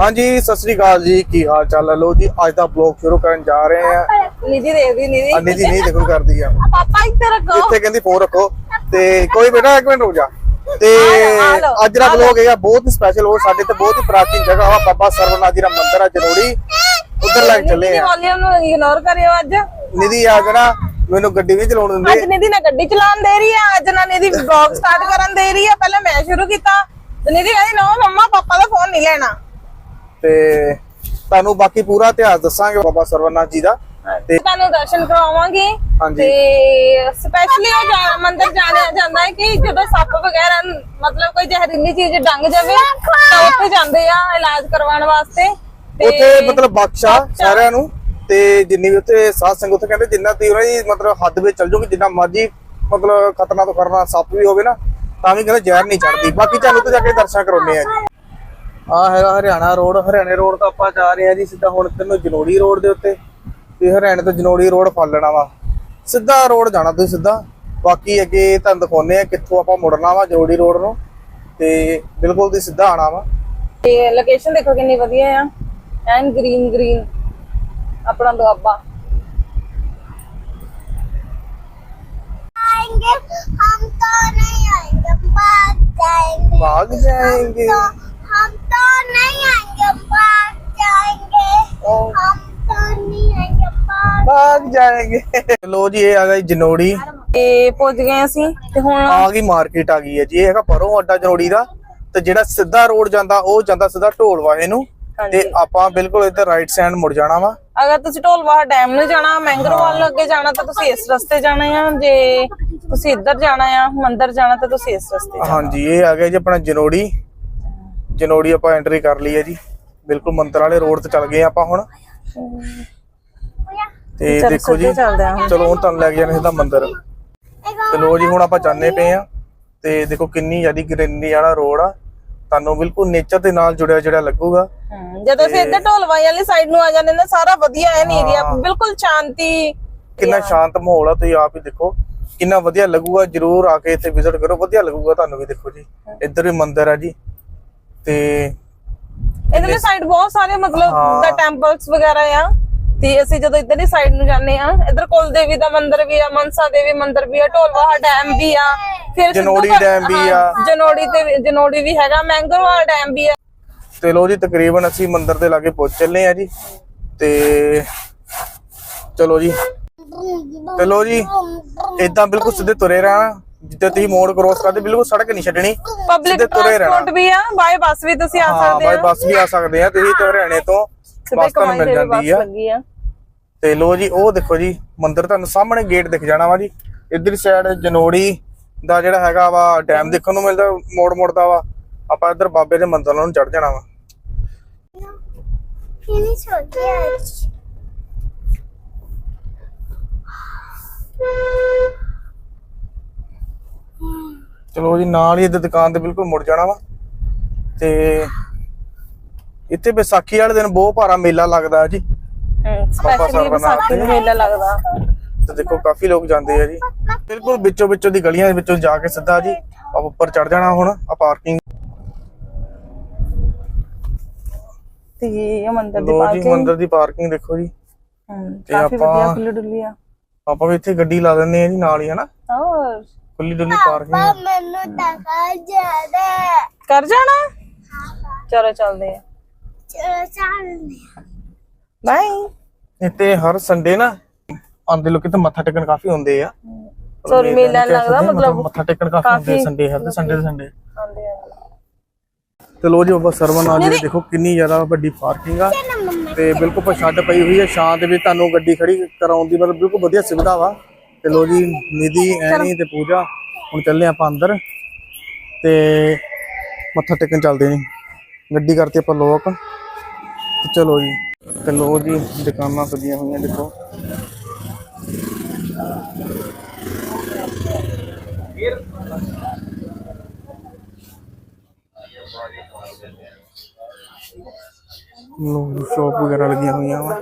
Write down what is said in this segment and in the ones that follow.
ਹਾਂਜੀ ਸਤਿ ਸ੍ਰੀ ਅਕਾਲ ਜੀ ਕੀ ਹਾਲ ਚਾਲ ਹੈ? ਲੋ ਜੀ ਅੱਜ ਦਾ ਬਲੌਗ ਸ਼ੁਰੂ ਕਰਨ ਜਾ ਰਹੇ ਆ ਨਿਧੀ ਦੇਖਦੀ ਨਿਧੀ। ਜੀ ਨਹੀਂ ਦੇਖੋ ਕਰਦੀ ਆ। ਪਾਪਾ ਇੱਥੇ ਰੱਖੋ। ਇੱਥੇ ਕਹਿੰਦੀ ਫੋਨ ਰੱਖੋ। ਤੇ ਕੋਈ ਬੇਟਾ ਇੱਕ ਮਿੰਟ ਰੁਕ ਜਾ। ਤੇ ਅੱਜ ਦਾ ਬਲੌਗ ਹੈਗਾ ਬਹੁਤ ਹੀ ਸਪੈਸ਼ਲ ਹੋ ਸਾਡੇ ਤੇ ਬਹੁਤ ਹੀ ਪ੍ਰਾਚੀਨ ਜਗ੍ਹਾ ਵਾ ਬਾਬਾ ਸਰਵਨਾਥ ਜੀ ਦਾ ਮੰਦਿਰ ਆ ਜਨੋੜੀ। ਉਧਰ ਲੈ ਚੱਲੇ ਨਿਧੀ ਆ ਵਾਲੀਅਮ ਨੂੰ ਇਗਨੋਰ ਕਰਿਓ ਅੱਜ। ਨਿਧੀ ਆ ਜਣਾ ਮੈਨੂੰ ਗੱਡੀ ਨਹੀਂ ਚਲਾਉਣ ਅੱਜ ਦਿੰਦੇ ਨਿਧੀ ਨਾ ਗੱਡੀ ਚਲਾਉਣ ਦੇ ਰਹੀ ਆ ਅੱਜ ਨਾ ਨਿਧੀ ਵਲੌਗ ਸਟਾਰਟ ਕਰਨ ਦੇ ਰਹੀ ਆ। ਪਹਿਲਾਂ ਮੈਂ ਸ਼ੁਰੂ ਕੀਤਾ। ਨਿਧੀ ਕਹਿੰਦੀ ਨੋ ਮੰਮਾ ਪਾਪਾ ਦਾ ਫੋਨ ਨਹੀਂ ਲੈਣਾ। ਤੇ ਤੁਹਾਨੂੰ ਬਾਕੀ ਪੂਰਾ ਇਤਿਹਾਸ ਦੱਸਾਂਗੇ ਬਾਬਾ ਸਰਵਨਾਥ ਜੀ ਦਾ। ਤੇ ਤੁਹਾਨੂੰ ਦਰਸ਼ਨ ਕਰਵਾਵਾਂਗੇ ਹਾਂਜੀ। ਤੇ ਸਪੈਸ਼ਲੀ ਉਹ ਜਾ- ਮੰਦਿਰ ਜਾਣਿਆ ਜਾਂਦਾ ਹੈ ਕਿ ਜਦੋਂ ਸੱਪ ਵਗੈਰਾ ਨ- ਮਤਲਬ ਕੋਈ ਜ਼ਹਿਰੀਲੀ ਚੀਜ਼ ਡੰਗ ਜਾਵੇ ਤਾਂ ਉੱਥੇ ਜਾਂਦੇ ਆ ਇਲਾਜ ਕਰਵਾਉਣ ਵਾਸਤੇ। ਤੇ ਉੱਥੇ ਮਤਲਬ ਬਖਸ਼ਾ ਸਾਰਿਆਂ ਨੂੰ ਤੇ ਜਿੰਨੀ ਵੀ ਉੱਥੇ ਸਾਧ ਸੰਗਤ ਉੱਥੇ ਕਹਿੰਦੇ ਜਿੰਨਾ ਤੀ ਉਹਨਾਂ ਦੀ ਮਤਲਬ ਹੱਦ ਵਿੱਚ ਚੱਲ ਜਾਓਗੇ ਜਿੰਨਾ ਮਰਜ਼ੀ ਮਤਲਬ ਖਤਰਨਾਕ ਤੋਂ ਖਤਰਨਾਕ ਸੱਪ ਵੀ ਹੋਵੇ ਨਾ ਤਾਂ ਵੀ ਕਹਿੰਦੇ ਜ਼ਹਿਰ ਨਹੀਂ ਚੜਦੀ ਬਾਕੀ ਤੁਹਾਨੂੰ ਉੱਥੇ ਜਾ ਕੇ ਦਰਸ਼ਨ ਕਰਾਉਣੇ ਆ ਜੀ। ਆ ਹੈਗਾ ਹਰਿਆਣਾ ਰੋਡ ਹਰਿਆਣੇ ਰੋਡ ਤੋਂ ਆਪਾਂ ਜਾ ਰਹੇ ਆ ਜੀ ਸਿੱਧਾ ਹੁਣ ਤੈਨੂੰ ਜਨੋੜੀ ਰੋਡ ਦੇ ਉੱਤੇ ਤੇ ਹਰਿਆਣੇ ਤੋਂ ਜਨੋੜੀ ਰੋਡ ਫਾਲਣਾ ਵਾ। ਸਿੱਧਾ ਰੋਡ ਜਾਣਾ ਤੁਸੀਂ ਸਿੱਧਾ ਬਾਕੀ ਅੱਗੇ ਤੁਹਾਨੂੰ ਦਿਖਾਉਨੇ ਆ ਕਿੱਥੋਂ ਆਪਾਂ ਮੁੜਨਾ ਵਾ ਜਨੋੜੀ ਰੋਡ ਨੂੰ ਤੇ ਬਿਲਕੁਲ ਦੀ ਸਿੱਧਾ ਆਣਾ ਵਾ। ਤੇ ਲੋਕੇਸ਼ਨ ਦੇਖੋ ਕਿੰਨੀ ਵਧੀਆ ਆ ਐਨ ਗ੍ਰੀਨ ਗ੍ਰੀਨ ਆਪਣਾ ਦੁਆਬਾ। ਆਏਂਗੇ ਹਮ ਤਾਂ ਨਹੀਂ ਆਏਂਗੇ ਬਾਗ ਜਾਏਂਗੇ। ਬਾਗ ਜਾਏਂਗੇ। हम तो नहीं आएंगे भाग जाएंगे हम तो नहीं आएंगे भाग ਭਾਗ ਜਾਏਂਗੇ ਲੋ ਜੀ ਇਹ ਆ ਗਈ ਜਨੋੜੀ ਤੇ ਪਹੁੰਚ ਗਏ ਅਸੀਂ ਤੇ ਹੁਣ ਆ ਗਈ ਮਾਰਕੀਟ ਆ ਗਈ ਹੈ ਜੀ ਇਹ ਹੈਗਾ ਪਰੋਂ ਅੱਡਾ ਜਨੋੜੀ ਦਾ ਤੇ ਜਿਹੜਾ ਸਿੱਧਾ ਰੋਡ ਜਾਂਦਾ ਉਹ ਜਾਂਦਾ ਸਿੱਧਾ ਢੋਲਵਾਏ ਨੂੰ ਤੇ ਆਪਾਂ ਬਿਲਕੁਲ ਇੱਧਰ ਰਾਈਟ ਸਾਈਡ ਮੁੜ ਜਾਣਾ ਵਾ ਅਗਰ ਤੁਸੀਂ ਢੋਲਵਾਹਾ ਡੈਮ ਨੂੰ ਜਾਣਾ ਮੈਂਗਰੋਵਾਲ ਨੂੰ ਅੱਗੇ ਜਾਣਾ ਤਾਂ ਤੁਸੀਂ ਇਸ ਰਸਤੇ ਜਾਣਾ ਆ ਜੇ ਤੁਸੀਂ ਇੱਧਰ ਜਾਣਾ ਆ ਮੰਦਿਰ ਜਾਣਾ ਤਾਂ ਤੁਸੀਂ ਇਸ ਰਸਤੇ ਜਾਣਾ ਹਾਂਜੀ ਇਹ ਆ ਗਿਆ ਜੀ ਆਪਣਾ ਜਨੋੜੀ ਜਨੋੜੀ ਆਪਾਂ ਐਂਟਰੀ ਕਰ ਲਈ ਹੈ ਜੀ। ਬਿਲਕੁਲ ਮੰਦਰ ਵਾਲੇ ਰੋਡ ਤੇ ਚੱਲ ਗਏ ਆਪਾਂ ਹੁਣ। ਤੇ ਦੇਖੋ ਜੀ। ਚਲੋ ਹੁਣ ਤੁਹਾਨੂੰ ਲੈ ਕੇ ਜਾਣੇ ਸਿੱਧਾ ਮੰਦਰ। ਤੇ ਲੋ ਜੀ ਹੁਣ ਆਪਾਂ ਜਾਣੇ ਪਏ ਆ ਤੇ ਦੇਖੋ ਕਿੰਨੀ ਜਿਆਦੀ ਗ੍ਰੀਨਰੀ ਵਾਲਾ ਰੋਡ ਆ। ਤੁਹਾਨੂੰ ਬਿਲਕੁਲ ਨੇਚਰ ਦੇ ਨਾਲ ਜੁੜਿਆ ਜਿਹੜਾ ਲੱਗੂਗਾ। ਜਦੋਂ ਅਸੀਂ ਇੱਧਰ ਢੋਲਵਾਈ ਵਾਲੀ ਸਾਈਡ ਨੂੰ ਆ ਜਾਂਦੇ ਨਾ ਸਾਰਾ ਵਧੀਆ ਐਨ ਏਰੀਆ ਬਿਲਕੁਲ ਸ਼ਾਂਤੀ। ਕਿੰਨਾ ਸ਼ਾਂਤ ਮਾਹੌਲ ਆ ਤੁਸੀਂ ਆਪ ਹੀ ਦੇਖੋ। ਕਿੰਨਾ ਵਧੀਆ ਲੱਗੂਗਾ ਜਰੂਰ ਆ ਕੇ ਇੱਥੇ ਵਿਜ਼ਿਟ ਕਰੋ। ਵਧੀਆ ਲੱਗੂਗਾ ਤੁਹਾਨੂੰ ਵੀ ਦੇਖੋ ਜੀ। ਇੱਧਰ ਵੀ ਮੰਦਿਰ ਆ ਜੀ। ਤੇ ਇਧਰਲੀ ਸਾਈਡ ਬਹੁਤ ਸਾਰੇ ਮਤਲਬ। ਦਾ ਟੈਂਪਲਸ ਵਗੈਰਾ ਆ। ਤੇ ਅਸੀਂ ਜਦੋਂ ਇਧਰਲੀ ਸਾਈਡ ਨੂੰ ਜਾਂਦੇ ਆ ਇਧਰ ਕੁਲ ਦੇਵੀ ਦਾ ਮੰਦਿਰ ਵੀ ਆ ਮਨਸਾ ਦੇਵੀ ਮੰਦਿਰ ਵੀ ਆ ਢੋਲਵਾਹਾ ਡੈਮ ਵੀ ਆ। ਫਿਰ ਜਨੋੜੀ ਡੈਮ ਵੀ ਆ। ਜਨੋੜੀ ਤੇ ਜਨੋੜੀ ਵੀ ਹੈਗਾ ਮੈਂਗਰਵਾਲ ਡੈਮ ਵੀ ਆ। ਤੇ ਲੋ ਜੀ ਤਕਰੀਬਨ ਅਸੀਂ ਮੰਦਿਰ ਦੇ ਲਾਗੇ ਪਹੁੰਚ ਚੱਲੇ ਆ ਜੀ। ਤੇ ਚਲੋ ਜੀ। ਤੇ ਲੋ ਜੀ ਇਦਾਂ ਬਿਲਕੁਲ ਸਿੱਧੇ ਤੁਰੇ ਰਹਿਣਾ। ਜਿੱਦਾਂ ਤੁਸੀਂ ਮੋੜ ਕ੍ਰੋਸ ਕਰਦੇ ਬਿਲਕੁਲ ਸੜਕ ਨਹੀਂ ਛੱਡਣੀ ਪਬਲਿਕ ਟ੍ਰਾਂਸਪੋਰਟ ਵੀ ਆ ਬਾਈ ਬੱਸ ਵੀ ਤੁਸੀਂ ਆ ਸਕਦੇ ਆ। ਬਾਈ ਬੱਸ ਵੀ ਆ ਸਕਦੇ ਆ ਤੁਸੀਂ ਤੇ ਹਰਿਆਣੇ ਤੋਂ ਬੱਸ ਤੁਹਾਨੂੰ ਮਿਲ ਜਾਂਦੀ ਆ। ਤੇ ਲੋ ਜੀ ਉਹ ਦੇਖੋ ਜੀ ਮੰਦਿਰ ਤੁਹਾਨੂੰ ਸਾਹਮਣੇ ਗੇਟ ਦਿਖ ਜਾਣਾ ਵਾ ਜੀ। ਇਧਰ ਸਾਈਡ ਜਨੋੜੀ ਦਾ ਜਿਹੜਾ ਹੈਗਾ ਵਾ ਡੈਮ ਦੇਖਣ ਨੂੰ ਮਿਲਦਾ ਮੋੜ ਮੋੜ ਦਾ ਵਾ। ਆਪਾਂ ਇਧਰ ਬਾਬੇ ਦੇ ਮੰਦਿਰ ਨੂੰ ਚੜ ਜਾਣਾ ਵਾ। ਇਹ ਨਹੀਂ ਆ ਚਲੋ ਜੀ ਨਾਲ ਹੀ ਇੱਧਰ ਦੁਕਾਨ ਤੇ ਬਿਲਕੁਲ ਮੁੜ ਜਾਣਾ ਵਾ। ਤੇ ਇੱਥੇ ਵਿਸਾਖੀ ਵਾਲੇ ਦਿਨ ਬਹੁਤ ਭਾਰਾ ਮੇਲਾ ਲੱਗਦਾ ਜੀ। ਸਪੈਸ਼ਲੀ ਸਰਵਨਾਥ ਵਿਸਾਖੀ ਨੂੰ ਮੇਲਾ ਲੱਗਦਾ। ਤੇ ਦੇਖੋ ਕਾਫੀ ਲੋਕ ਜਾਂਦੇ ਆ ਜੀ। ਬਿਲਕੁਲ ਵਿੱਚੋਂ ਵਿੱਚੋਂ ਦੀ ਗਲੀਆਂ ਦੇ ਵਿੱਚੋਂ ਜਾ ਕੇ ਸਿੱਧਾ ਜੀ ਆਪਾਂ ਉੱਪਰ ਚੜ ਜਾਣਾ ਹੁਣ ਆ ਪਾਰਕਿੰਗ ਤੇ ਇਹ ਮੰਦਿਰ ਦੀ ਲੋ ਜੀ ਪਾਰਕਿੰਗ ਮੰਦਿਰ ਦੀ ਪਾਰਕਿੰਗ ਦੇਖੋ ਜੀ। ਕਾਫੀ ਵਧੀਆ ਖੁੱਲੀ ਡੁੱਲੀ ਆ। ਆਪਾਂ ਵੀ ਇੱਥੇ ਗੱਡੀ ਲਾ ਦਿੰਦੇ ਆ ਜੀ ਨਾਲ ਹੀ ਹਨਾ? ਹੋਰ। ਖੁੱਲੀ ਡੁੱਲੀ ਪਾਰਕਿੰਗ ਮੈਨੂੰ ਟਕਾ ਜਾਦਾ ਕਰ ਜਾਣਾ? ਚਲੋ ਚੱਲਦੇ ਆ। ਚੱਲਦੇ ਬਾਈ ਇੱਥੇ ਹਰ ਸੰਡੇ ਨਾ ਆਉਂਦੇ ਲੋਕੀ ਤਾਂ ਮੱਥਾ ਟੇਕਣ ਕਾਫੀ ਹੁੰਦੇ ਆ। ਸੋ ਮੇਲਾ ਲੱਗਦਾ ਮਤਲਬ ਮੱਥਾ ਟੇਕਣ ਕਾਫੀ ਹੁੰਦੇ ਸੰਡੇ ਹਰ ਸੰਡੇ ਦੇ ਸੰਡੇ। ਆਉਂਦੇ ਆ। ਤੇ ਲੋ ਜੀ ਬਾਬਾ ਸਰਵਨ ਆ ਜੀ ਦੇਖੋ ਕਿੰਨੀ ਜ਼ਿਆਦਾ ਵੱਡੀ ਪਾਰਕਿੰਗ ਆ। ਤੇ ਬਿਲਕੁਲ ਪਛਾੜ ਪਈ ਹੋਈ ਹੈ ਸ਼ਾਂ ਦੇ ਤੁਹਾਨੂੰ ਗੱਡੀ ਖੜੀ ਕਰਾਉਣ ਦੀ ਮਤਲਬ ਬਿਲਕੁਲ ਵਧੀਆ ਸੁਵਿਧਾ ਵਾ। ਤੇ ਲੋ ਜੀ ਨਿਧੀ ਐਨੀ ਤੇ ਪੂਜਾ ਹੁਣ ਚੱਲੇ ਆਪਾਂ ਅੰਦਰ ਤੇ ਮੱਥਾ ਟੇਕਣ ਚੱਲਦੇ ਨੇ ਗੱਡੀ ਕਰਤੀ ਆਪਾਂ ਲੋਕ ਤੇ ਚਲੋ ਜੀ। ਤੇ ਲੋ ਜੀ ਦੁਕਾਨਾਂ ਸਜੀਆਂ ਹੋਈਆਂ ਦੇਖੋ। ਲੋ ਸ਼ੋਪ ਵਗੈਰਾ ਲੱਗੀਆਂ ਹੋਈਆਂ ਵਾ।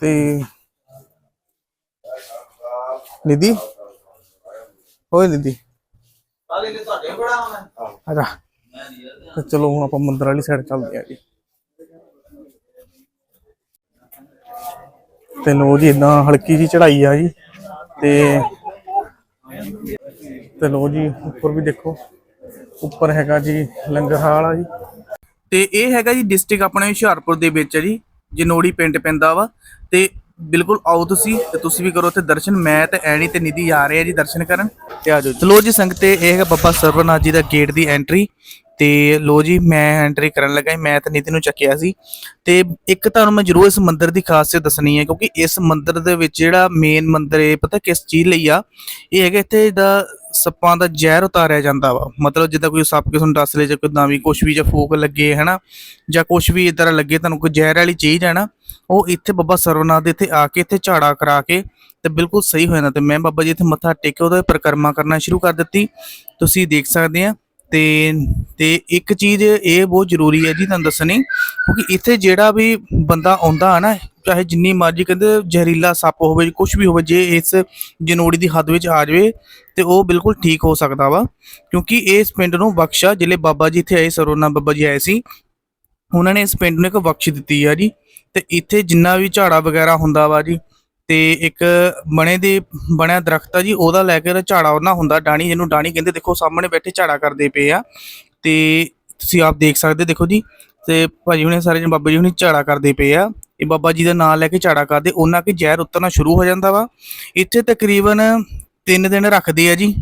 ਤੇ ਨਿਧੀ? ਓਏ ਨਿਧੀ। ਆਜਾ ਤੇ ਚਲੋ ਹੁਣ ਆਪਾਂ ਮੰਦਰ ਵਾਲੀ ਸਾਈਡ ਚੱਲਦੇ ਆ ਜੀ। ਤੇ ਲੋ ਜੀ ਇਦਾਂ ਹਲਕੀ ਜੀ ਚੜਾਈ ਆ ਜੀ। ਤੇ ਤੇ ਲੋ ਜੀ ਉੱਪਰ ਵੀ ਦੇਖੋ। ਉੱਪਰ ਹੈਗਾ ਜੀ ਲੰਗਰ ਹਾਲ ਆ ਜੀ। ਤੇ ਇਹ ਹੈਗਾ ਜੀ ਡਿਸਟ੍ਰਿਕਟ ਆਪਣੇ ਹੁਸ਼ਿਆਰਪੁਰ ਦੇ ਵਿੱਚ ਹੈ ਜੀ ਜਨੋੜੀ ਪਿੰਡ ਪੈਂਦਾ ਵਾ। ਤੇ ਬਿਲਕੁਲ ਆਓ ਤੁਸੀਂ ਤੇ ਤੁਸੀਂ ਵੀ ਕਰੋ ਤੇ ਦਰਸ਼ਨ। ਮੈਂ ਤੇ ਐਣੀ ਤੇ ਨਿਧੀ ਆ ਰਹੇ ਆ ਜੀ ਦਰਸ਼ਨ ਕਰਨ। ਤੇ ਆਜੋ ਚਲੋ ਜੀ। ਸੰਗਤੇ ਇਹ ਹੈਗਾ ਬਾਬਾ ਸਰਵਨਾਥ ਜੀ ਦਾ ਗੇਟ ਦੀ ਐਂਟਰੀ ਤੇ ਲੋ ਜੀ ਮੈਂ ਐਂਟਰੀ ਕਰਨ ਲੱਗਾ ਸੀ, ਮੈਂ ਤੇ ਨਿਧੀ ਨੂੰ ਚੱਕਿਆ ਸੀ। ਤੇ ਇੱਕ ਤੁਹਾਨੂੰ ਮੈਂ ਜ਼ਰੂਰ ਇਸ ਮੰਦਿਰ ਦੀ ਖਾਸੀਅਤ ਦੱਸਣੀ ਹੈ ਕਿਉਂਕਿ ਇਸ ਮੰਦਿਰ ਦੇ ਵਿੱਚ ਜਿਹੜਾ ਮੇਨ ਮੰਦਿਰ ਹੈ ਪਤਾ ਕਿਸ ਚੀਜ਼ ਲਈ ਆ? ਇਹ ਹੈਗਾ ਇੱਥੇ ਦਾ ਸੱਪਾਂ ਦਾ ਜ਼ਹਿਰ ਉਤਾਰਿਆ ਜਾਂਦਾ ਵਾ। ਮਤਲਬ ਜਿੱਦਾਂ ਕੋਈ ਸੱਪ ਕਿਸੇ ਨੂੰ ਡਸ ਲੇ ਜਾਂ ਕਿਦਾਂ ਵੀ ਕੁਝ ਵੀ ਜਾਂ ਫੂਕ ਲੱਗੇ, ਹਨਾ, ਜਾਂ ਕੁਝ ਵੀ ਇਦਾਂ ਲੱਗੇ, ਤੁਹਾਨੂੰ ਕੋਈ ਜ਼ਹਿਰ ਵਾਲੀ ਚੀਜ਼ ਹੈ ਨਾ, ਉਹ ਇੱਥੇ ਬਾਬਾ ਸਰਵਨਾਥ ਦੇ ਇੱਥੇ ਆ ਕੇ ਇੱਥੇ ਝਾੜਾ ਕਰਾ ਕੇ ਤੇ ਬਿਲਕੁਲ ਸਹੀ ਹੋ ਜਾਂਦਾ। ਤੇ ਮੈਂ ਬਾਬਾ ਜੀ ਇੱਥੇ ਮੱਥਾ ਟੇਕ ਕੇ ਉਹਦਾ ਪਰਿਕਰਮਾ ਕਰਨਾ ਸ਼ੁਰੂ ਕਰ ਦਿੱਤੀ। ਤੁਸੀਂ ਦੇਖ ਸਕਦੇ ਆ। ਤੇ ਤੇ ਇੱਕ ਚੀਜ਼ ਇਹ ਬਹੁਤ ਜ਼ਰੂਰੀ ਹੈ ਜੀ ਤੁਹਾਨੂੰ ਦੱਸਣੀ, ਕਿਉਂਕਿ ਇੱਥੇ ਜਿਹੜਾ ਵੀ ਬੰਦਾ ਆਉਂਦਾ ਹੈ ਨਾ ਚਾਹੇ ਜਿੰਨੀ ਮਰਜ਼ੀ ਕਹਿੰਦੇ ਜ਼ਹਿਰੀਲਾ ਸੱਪ ਹੋਵੇ ਕੁਝ ਵੀ ਹੋਵੇ, ਜੇ ਇਸ ਜਨੋੜੀ ਦੀ ਹੱਦ ਵਿੱਚ ਆ ਜਾਵੇ ਤੇ ਉਹ ਬਿਲਕੁਲ ਠੀਕ ਹੋ ਸਕਦਾ ਵਾ। ਕਿਉਂਕਿ ਇਸ ਪਿੰਡ ਨੂੰ ਬਖਸ਼ਾ ਜਿਹੜੇ ਬਾਬਾ ਜੀ ਇੱਥੇ ਆਏ, ਸਰੋਨਾ ਬਾਬਾ ਜੀ ਆਏ ਸੀ, ਉਹਨਾਂ ਨੇ ਇਸ ਪਿੰਡ ਨੂੰ ਇੱਕ ਬਖਸ਼ ਦਿੱਤੀ ਆ ਜੀ। ਤੇ ਇੱਥੇ ਜਿੰਨਾ ਵੀ ਝਾੜਾ ਵਗੈਰਾ ਹੁੰਦਾ ਵਾ ਜੀ, ਤੇ ਇੱਕ ਬਣੇ ਦੇ, ਬਣਿਆ ਦਰਖਤ ਆ ਜੀ, ਉਹਦਾ ਲੈ ਕੇ ਝਾੜਾ ਉਹਨਾਂ ਹੁੰਦਾ ਡਾਣੀ ਜਿਹਨੂੰ ਡਾਣੀ ਕਹਿੰਦੇ, ਦੇਖੋ ਸਾਹਮਣੇ ਬੈਠੇ ਝਾੜਾ ਕਰਦੇ ਪਏ ਆ। ਤੇ ਤੁਸੀਂ ਆਪ ਦੇਖ ਸਕਦੇ ਦੇਖੋ ਜੀ, ਤੇ ਭਾਜੀ ਹੁਣੇ ਸਾਰੇ ਜਣ ਬਾਬਾ ਜੀ ਹੁਣੇ ਝਾੜਾ ਕਰਦੇ ਪਏ ਆ। ਇਹ ਬਾਬਾ ਜੀ ਦਾ ਨਾਮ ਲੈ ਕੇ ਝਾੜਾ ਕਰਦੇ, ਉਹਨਾਂ ਕਿ ਜ਼ਹਿਰ ਉਤਰਨਾ ਸ਼ੁਰੂ ਹੋ ਜਾਂਦਾ ਵਾ। ਇੱਥੇ ਤਕਰੀਬਨ 3 ਦਿਨ ਰੱਖਦੇ ਆ ਜੀ।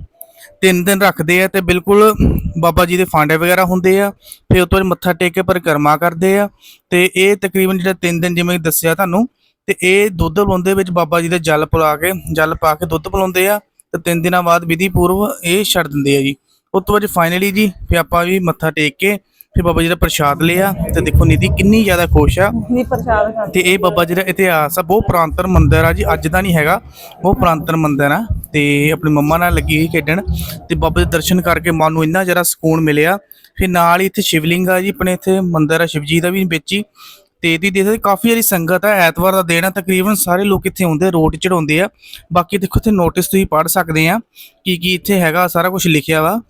ਤਿੰਨ ਦਿਨ ਰੱਖਦੇ ਆ ਤੇ ਬਿਲਕੁਲ ਬਾਬਾ ਜੀ ਦੇ ਫਾਂਡੇ ਵਗੈਰਾ ਹੁੰਦੇ ਆ, ਫਿਰ ਉਸ ਤੋਂ ਬਾਅਦ ਮੱਥਾ ਟੇਕ ਕੇ ਪਰਿਕਰਮਾ ਕਰਦੇ ਆ। ਤੇ ਇਹ ਤਕਰੀਬਨ ਜਿਹੜਾ ਤਿੰਨ ਦਿਨ ਜਿਵੇਂ ਦੱਸਿਆ ਤੁਹਾਨੂੰ, ਤੇ ਇਹ ਦੁੱਧ ਪਿਲਾਉਂਦੇ ਵਿੱਚ ਬਾਬਾ ਜੀ ਦੇ ਜਲ ਪਿਲਾ ਕੇ, ਜਲ ਪਾ ਕੇ ਦੁੱਧ ਪਿਲਾਉਂਦੇ ਆ, ਤੇ ਤਿੰਨ ਦਿਨਾਂ ਬਾਅਦ ਵਿਧੀ ਪੂਰਵ ਇਹ ਛੱਡ ਦਿੰਦੇ ਆ ਜੀ। ਉਸ ਤੋਂ ਬਾਅਦ ਫਾਈਨਲੀ ਜੀ, ਫਿਰ ਆਪਾਂ ਵੀ ਮੱਥਾ ਟੇਕ ਕੇ ਫਿਰ ਬਾਬਾ ਜੀ ਦਾ ਪ੍ਰਸ਼ਾਦ ਲਿਆ ਤੇ ਦੇਖੋ ਨਿਧੀ ਕਿੰਨੀ ਜ਼ਿਆਦਾ ਖੁਸ਼ ਆ। ਪ੍ਰਸ਼ਾਦ ਖਾ ਤੇ ਇਹ ਬਾਬਾ ਜੀ ਦਾ ਇਤਿਹਾਸ ਆ ਬਹੁਤ ਪ੍ਰਾਂਤਰ ਮੰਦਿਰ ਆ ਜੀ ਅੱਜ ਦਾ ਨਹੀਂ ਹੈਗਾ ਬਹੁਤ ਪ੍ਰਾਂਤਰ ਮੰਦਿਰ ਆ ਤੇ ਆਪਣੀ ਮੰਮਾ ਨਾਲ ਲੱਗੀ ਸੀ ਖੇਡਣ ਤੇ ਬਾਬਾ ਦੇ ਦਰਸ਼ਨ ਕਰਕੇ ਮਨ ਨੂੰ ਇੰਨਾ ਜ਼ਿਆਦਾ ਸਕੂਨ ਮਿਲਿਆ। ਫਿਰ ਨਾਲ ਹੀ ਇੱਥੇ ਸ਼ਿਵਲਿੰਗ ਆ ਜੀ ਆਪਣੇ ਇੱਥੇ ਮੰਦਿਰ ਆ ਸ਼ਿਵਜੀ ਦਾ ਵੀ ਵਿੱਚ ਹੀ ਤੇ ਇਹਦੀ ਦੇਖਦੇ ਕਾਫੀ ਸਾਰੀ ਸੰਗਤ ਆ ਐਤਵਾਰ ਦਾ ਦਿਨ ਆ ਤਕਰੀਬਨ ਸਾਰੇ ਲੋਕ ਇੱਥੇ ਆਉਂਦੇ ਰੋਡ ਚੜਾਉਂਦੇ ਆ। ਬਾਕੀ ਦੇਖੋ ਇੱਥੇ ਨੋਟਿਸ ਤੁਸੀਂ ਪੜ੍ਹ ਸਕਦੇ ਆ ਕੀ ਕੀ ਇੱਥੇ ਹੈਗਾ ਸਾਰਾ ਕੁਝ ਲਿਖਿਆ ਵਾ।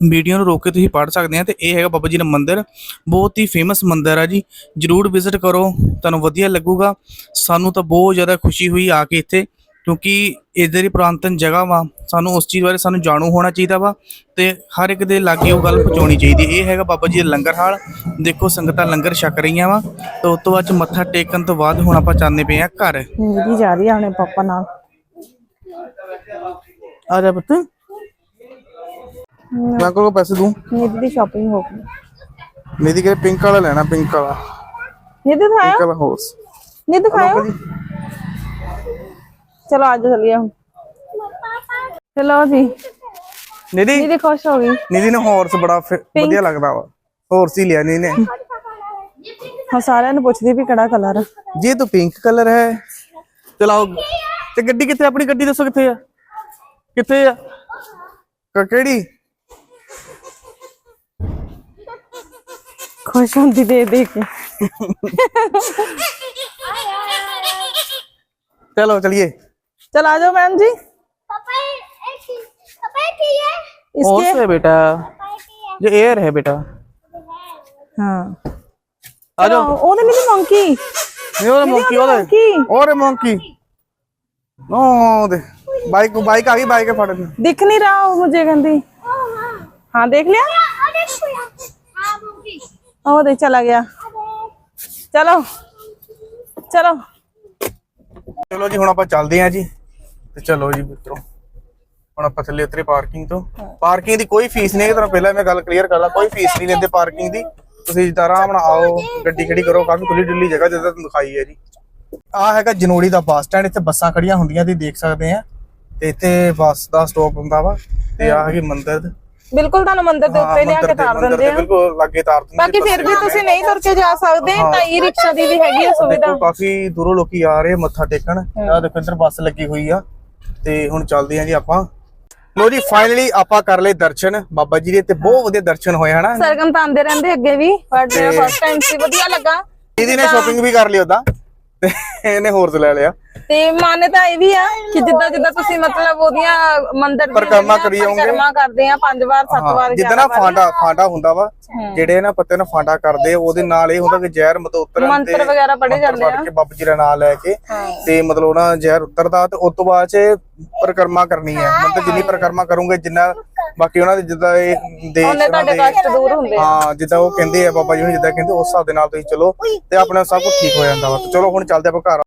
ਵੀਡੀਓ ਨੂੰ ਰੋਕ ਕੇ ਤੁਸੀਂ ਪੜ੍ਹ ਸਕਦੇ ਆ ਤੇ ਇਹ ਹੈਗਾ ਬਾਬਾ ਜੀ ਦਾ ਮੰਦਿਰ। ਬਹੁਤ ਹੀ ਫੇਮਸ ਮੰਦਿਰ ਆ ਜੀ। ਜਰੂਰ ਵਿਜ਼ਿਟ ਕਰੋ, ਤੁਹਾਨੂੰ ਵਧੀਆ ਲੱਗੂਗਾ। ਸਾਨੂੰ ਤਾਂ ਬਹੁਤ ਜ਼ਿਆਦਾ ਖੁਸ਼ੀ ਹੋਈ ਆ ਕੇ ਇੱਥੇ, ਕਿਉਂਕਿ ਇਧਰ ਹੀ ਪ੍ਰਾਂਤਨ ਜਗ੍ਹਾ ਵਾ। ਸਾਨੂੰ ਉਸ ਚੀਜ਼ ਬਾਰੇ ਸਾਨੂੰ ਜਾਣੂ ਹੋਣਾ ਚਾਹੀਦਾ ਵਾ ਤੇ ਹਰ ਇੱਕ ਦੇ ਲਾਗੇ ਉਹ ਗੱਲ ਪਹੁੰਚਾਉਣੀ ਚਾਹੀਦੀ ਇਹ ਹੈਗਾ ਬਾਬਾ ਜੀ ਦਾ ਲੰਗਰ ਹਾਲ। ਦੇਖੋ ਸੰਗਤਾਂ ਲੰਗਰ ਛਕ ਰਹੀਆਂ ਵਾ ਤੇ ਉਸ ਤੋਂ ਬਾਅਦ 'ਚ ਮੱਥਾ ਟੇਕਣ ਤੋਂ ਬਾਅਦ ਹੁਣ ਆਪਾਂ ਚਾਹੁੰਦੇ ਪਏ ਆ ਘਰ। ਨਿਧੀ ਜਾ ਰਹੀ ਆ ਆਪਣੇ ਪਾਪਾ ਨਾਲ। ਆ ਜਾ ਪੁੱਤ। ਮੈਂ ਕੋਲ ਪੈਸੇ ਦੂੰ? ਨਿਧੀ ਦੀ ਸ਼ਾਪਿੰਗ ਹੋ ਗਈ। ਮੇਰੀ ਕਿ ਪਿੰਕ ਵਾਲਾ ਲੈਣਾ ਪਿੰਕ ਵਾਲਾ? ਨਿਧੀ ਪਿੰਕ ਦਿਖਾਓ ਵਾਲਾ ਹੋਸ ਨਿਧੀ ਦਿਖਾਓ ਚਲੋ ਅੱਜ ਚੱਲੀਏ ਹੁਣ। ਚਲੋ ਜੀ। ਨਿਧੀ ਨਿਧੀ ਖੁਸ਼ ਹੋ ਗਈ। ਨਿਧੀ ਨੂੰ ਹਾਰਸ ਬੜਾ ਵਧੀਆ ਲੱਗਦਾ ਵਾ। ਹਾਰਸ ਹੀ ਲਿਆ ਨਿਧੀ ਨੇ। ਹਾਂ ਸਾਰਿਆਂ ਨੂੰ ਪੁੱਛਦੀ ਵੀ ਕਿਹੜਾ ਕਲਰ ਜੇ ਤੂੰ ਪਿੰਕ ਕਲਰ ਹੈ ਚਲਾਓ। ਤੇ ਗੱਡੀ ਕਿੱਥੇ ਆਪਣੀ ਗੱਡੀ ਦੱਸੋ ਕਿੱਥੇ ਆ? ਕਿੱਥੇ ਆ? ਕਿਹੜੀ? खुश होती दे दे के। चलो चलिए। चल आ जाओ मैम जी। इसके बेटा? जो एयर है बेटा। हाँ। आ जाओ। ओ मंकी मंकी ओदे बाइक बाइक आ गई दिख नहीं रहा मुझे गंदी। हाँ। देख लिया? ਉਹ ਦੇ ਚਲਾ ਗਿਆ। ਚਲੋ ਚਲੋ। ਚਲੋ ਜੀ, ਹੁਣ ਆਪਾਂ ਚੱਲਦੇ ਆਂ ਜੀ। ਤੇ ਚਲੋ ਜੀ, ਮਿੱਤਰੋ। ਹੁਣ ਆਪਾਂ ਥੱਲੇ ਉਤਰੇ ਪਾਰਕਿੰਗ ਤੋਂ। ਪਾਰਕਿੰਗ ਦੀ ਕੋਈ ਫੀਸ ਨਹੀਂ ਹੈ ਤੁਹਾਨੂੰ ਪਹਿਲਾਂ ਮੈਂ ਗੱਲ ਕਲੀਅਰ ਕਰ ਲਾਂ। ਕੋਈ ਫੀਸ ਨਹੀਂ ਲੈਂਦੇ ਪਾਰਕਿੰਗ ਦੀ। ਤੁਸੀਂ ਜਿਦਾਰਾ ਹੁਣ ਆਓ, ਗੱਡੀ ਖੜੀ ਕਰੋ, ਕਾਫੀ ਖੁੱਲੀ ਡੁੱਲੀ ਜਗ੍ਹਾ ਜਿੱਦਾਂ ਤੁਹਾਨੂੰ ਦਿਖਾਈ ਹੈ ਜੀ। ਆਹ ਹੈਗਾ ਜਨੋੜੀ ਦਾ ਬੱਸ ਸਟੈਂਡ, ਇੱਥੇ ਬੱਸਾਂ ਖੜੀਆਂ ਹੁੰਦੀਆਂ, ਤੁਸੀਂ ਦੇਖ ਸਕਦੇ ਆ ਤੇ ਇੱਥੇ ਬੱਸ ਦਾ ਸਟਾਪ ਹੁੰਦਾ ਵਾ। ਤੇ ਆ ਹੈਗੀ ਮੰਦਿਰ। ਬਿਲਕੁਲ ਤੁਹਾਨੂੰ ਮੰਦਿਰ ਦੇ ਉੱਤੇ ਲਿਆ ਕੇ ਤਾਰ ਦਿੰਦੇ ਆ। ਬਿਲਕੁਲ ਲਾਗੇ ਤਾਰ ਦਿੰਦੇ ਬਾਕੀ ਫਿਰ ਵੀ ਤੁਸੀਂ ਨਹੀਂ ਤੁਰ ਕੇ ਜਾ ਸਕਦੇ ਤਾਂ ਈ ਰਿਕਸ਼ਾ ਦੀ ਵੀ ਹੈਗੀ ਆ ਸੁਵਿਧਾ। ਕਾਫੀ ਦੂਰੋਂ ਲੋਕੀ ਆ ਰਹੇ ਮੱਥਾ ਟੇਕਣ। ਆ ਦੇਖੋ ਇੱਧਰ ਬੱਸ ਲੱਗੀ ਹੋਈ ਆ ਤੇ ਹੁਣ ਚੱਲਦੇ ਆ ਜੀ ਆਪਾਂ। ਲੋ ਜੀ ਫਾਈਨਲੀ ਆਪਾਂ ਕਰ ਲਏ ਦਰਸ਼ਨ। ਬਾਬਾ ਜੀ ਦੇ ਤੇ ਬਹੁਤ ਵਧੀਆ ਦਰਸ਼ਨ ਹੋਏ ਹਨਾ? ਸਰਗਮ ਤਾਂ ਆਉਂਦੇ ਰਹਿੰਦੇ ਅੱਗੇ ਵੀ ਬਟ ਫਸਟ ਟਾਈਮ ਸੀ ਵਧੀਆ ਲੱਗਾ। ਦੀਦੀ ਨੇ ਸ਼ਾਪਿੰਗ ਵੀ ਕਰ ਲਈ ਉਹਦਾ ਤੇ ਇਹਨੇ ਹੋਰ ਲੈ ਲਿਆ। ਤੇ ਮਾਨਤਾ ਇਹ ਵੀ ਆ ਕਿ ਜਿੱਦਾਂ ਜਿੱਦਾਂ ਤੁਸੀਂ ਮਤਲਬ ਉਹਦੀਆਂ ਮੰਦਿਰ ਪਰਿਕਰਮਾ ਕਰੀ ਜਾਓਗੇ। ਪਰਿਕਰਮਾ ਕਰਦੇ ਆ ਪੰਜ ਵਾਰ ਸੱਤ ਵਾਰ ਜਿੱਦਾਂ ਨਾ ਫਾਂਡਾ ਫਾਂਡਾ ਹੁੰਦਾ ਵਾ ਜਿਹੜੇ ਨਾ ਪੱਤੇ ਨਾਲ ਫਾਂਡਾ ਕਰਦੇ ਆ, ਉਹਦੇ ਨਾਲ ਇਹ ਹੁੰਦਾ ਕਿ ਜ਼ਹਿਰ ਮਤਲਬ ਉਤਰਨ ਮੰਤਰ ਵਗੈਰਾ ਮੰਤਰ ਜਾਂਦੇ ਪੜ੍ਹ ਕੇ ਬਾਬਾ ਜੀ ਦਾ ਨਾਮ ਲੈ ਕੇ ਤੇ ਮਤਲਬ ਉਹਨਾਂ ਜ਼ਹਿਰ ਉਤਰਦਾ ਤੇ ਉਸ ਤੋਂ ਬਾਅਦ ਚ ਪਰਿਕਰਮਾ ਕਰਨੀ ਹੈ। ਮਤਲਬ ਜਿੰਨੀ ਪਰਿਕਰਮਾ ਕਰੋਗੇ ਜਿੰਨਾ ਬਾਕੀ ਉਹਨਾਂ ਦੇ ਜਿੱਦਾਂ ਇਹ ਦੇਸ਼ ਉਹਨੇ ਤੁਹਾਡੇ ਦੇ ਕਸ਼ਟ ਦੂਰ ਹੁੰਦੇ ਆ। ਹਾਂ ਜਿੱਦਾਂ ਉਹ ਕਹਿੰਦੇ ਆ ਬਾਬਾ ਜੀ ਨੂੰ ਜਿੱਦਾਂ ਕਹਿੰਦੇ ਉਸ ਹਿਸਾਬ ਦੇ ਨਾਲ ਤੁਸੀਂ ਚਲੋ ਤੇ ਆਪਣੇ ਆਪ ਸਭ ਕੁਝ ਠੀਕ ਹੋ ਜਾਂਦਾ ਵਾ। ਤੇ ਚਲੋ ਹੁਣ ਚੱਲਦੇ ਆਪਾਂ ਘਰ।